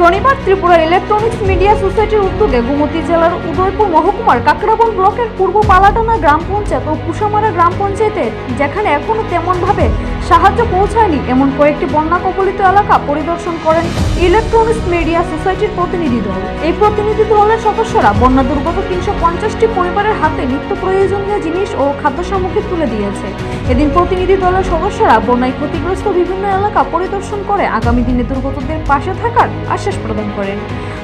শনিবার Tripura electronics media সোসাইটির উদ্যোগে গোমতী জেলার উদয়পুর মহকুমার কাকরাবন ব্লকের পূর্ব পালাটানা গ্রাম পঞ্চায়েত ও কুসামারা গ্রাম পঞ্চায়েতে, যেখানে এখনও তেমনভাবে সাহায্য পৌঁছায়নি। এমন কয়েকটি বন্যা কবলিত এলাকা পরিদর্শন করেন ইলেকট্রনিক্স মিডিয়া সোসাইটির প্রতিনিধি দল। এই প্রতিনিধি দলের সদস্যরা বন্যা দুর্গত তিনশো পঞ্চাশটি পরিবারের হাতে নিত্য প্রয়োজনীয় জিনিস ও খাদ্য সামগ্রী তুলে দিয়েছে। এদিন প্রতিনিধি দলের সদস্যরা বন্যায় ক্ষতিগ্রস্ত বিভিন্ন এলাকা পরিদর্শন করে আগামী দিনে দুর্গতদের পাশে থাকার আশ্বাস প্রদান করেন।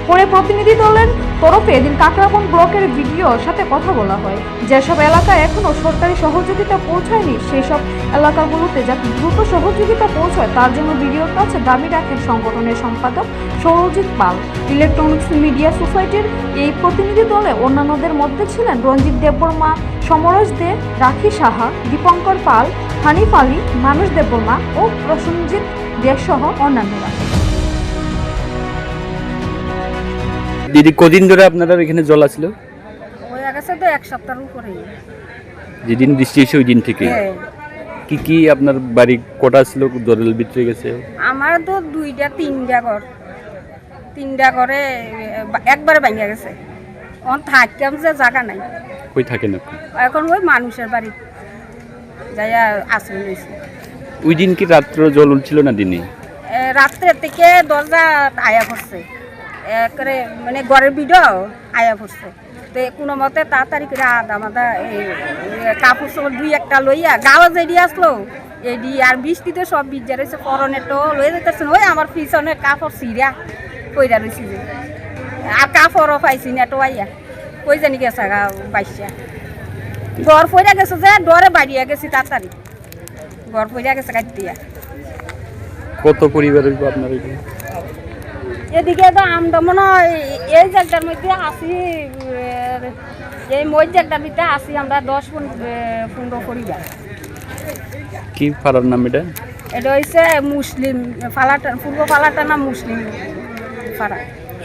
পরে প্রতিনিধি দলের তরফে এদিন কাকরাবন ব্লকের ভিডিওর সাথে কথা বলা হয়। যেসব এলাকায় এখনও সরকারি সহযোগিতা পৌঁছায়নি সেই সব এলাকাগুলোতে যাতে দ্রুত সহযোগিতা পৌঁছায় তার জন্য ভিডিওর কাছে দাবি রাখেন সংগঠনের সম্পাদক সৌরজিৎ পাল। ইলেকট্রনিক্স মিডিয়া সোসাইটির এই প্রতিনিধি দলে অন্যান্যদের মধ্যে ছিলেন রঞ্জিত দেববর্মা সমরজ দে রাখি সাহা দীপঙ্কর পাল হানিফ আলী মানুষ দেববর্মা ও প্রসেনজিৎ দে সহ অন্যান্যরা। দিদি কদিন ধরে আপনারা এখানে জল আছিল? হয়ে গেছে তো এক সপ্তাহের উপরে যেদিন বৃষ্টি হয়েছে ওই দিন থেকে? হ্যাঁ। কি কি আপনার বাড়ি কটা ছিল? দরেল ভিতরে গেছে আমার তো দুইটা তিনটা ঘর। তিনটা ঘরে একবারে ভেঙে গেছে। অন থাকতাম যে জায়গা নাই। কই থাকেন আপনি? এখন ওই মানুষের বাড়ি। যাইয়া আশ্রয় নিয়েছি ওই দিন কি রাত্র জল উঠছিল না দিনে? রাত্রে থেকে দরজা আয়া পড়ছে একরে মানে ঘরের ভিডিও আয়া পড়ছে তো কোনো মতে তাড়াতাড়ি করে আদা মাদা এই কাপড় চোপড় দুই একটা লইয়া গাঁও যেডি আসলো এডি আর বৃষ্টিতে সব ভিজা রয়েছে তো লয়ে যেতেছে ওই আমার পিছনে কাপড় সিরা কইরা রয়েছে যে। আর কাপড়ও পাইছি না আইয়া কই জানি গেছে বাইসা। ঘর পইরা গেছে যে, ডরে বাড়িয়া গেছি তাড়াতাড়ি। ঘর পইরা গেছে কাটিয়া। কত পরিবার আপনার এদিকে তো আমরা মনে হয় এই জায়গাটার মধ্যে আসি এই মই জায়গাটার মধ্যে আসি আমরা দশ পনেরো পনেরো পরিবার কি ফালার নাম এটা? এটা হচ্ছে মুসলিম ফালাটা পূর্ব ফালাটা না মুসলিম ফালা।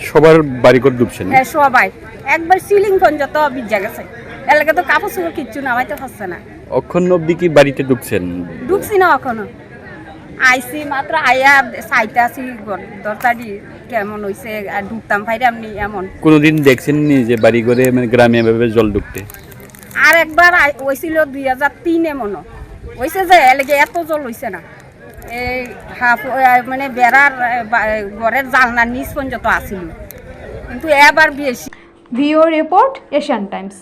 সবার বাড়িঘর ডুবছে না? হ্যাঁ সবাই। একবার সিলিং পর্যন্ত বিজা গেছে। এলাকা তো কাপড় চোপড় কিচ্ছু নামাইতে পারছে না। অক্ষণ অব্দি কি বাড়িতে ঢুকছেন ঢুকছি না এখনও। আইসি মাত্র আইয়া সাইতে আসি দরকারি কেমন হয়েছে আর ঢুকতাম ফাইরে আপনি এমন? কোনোদিন দেখছেন নি যে বাড়ি ঘরে মানে গ্রামে এভাবে জল ঢুকতে? আর একবার হয়েছিল দুই হাজার তিনে মনে হয়েছে যে এলাকা এত জল হয়েছে না। এই হাফ মানে বেড়ার ঘরের জালনার নিচ পর্যন্ত আসিল। কিন্তু এবার বেশি ভিও রিপোর্ট এশিয়ান টাইমস।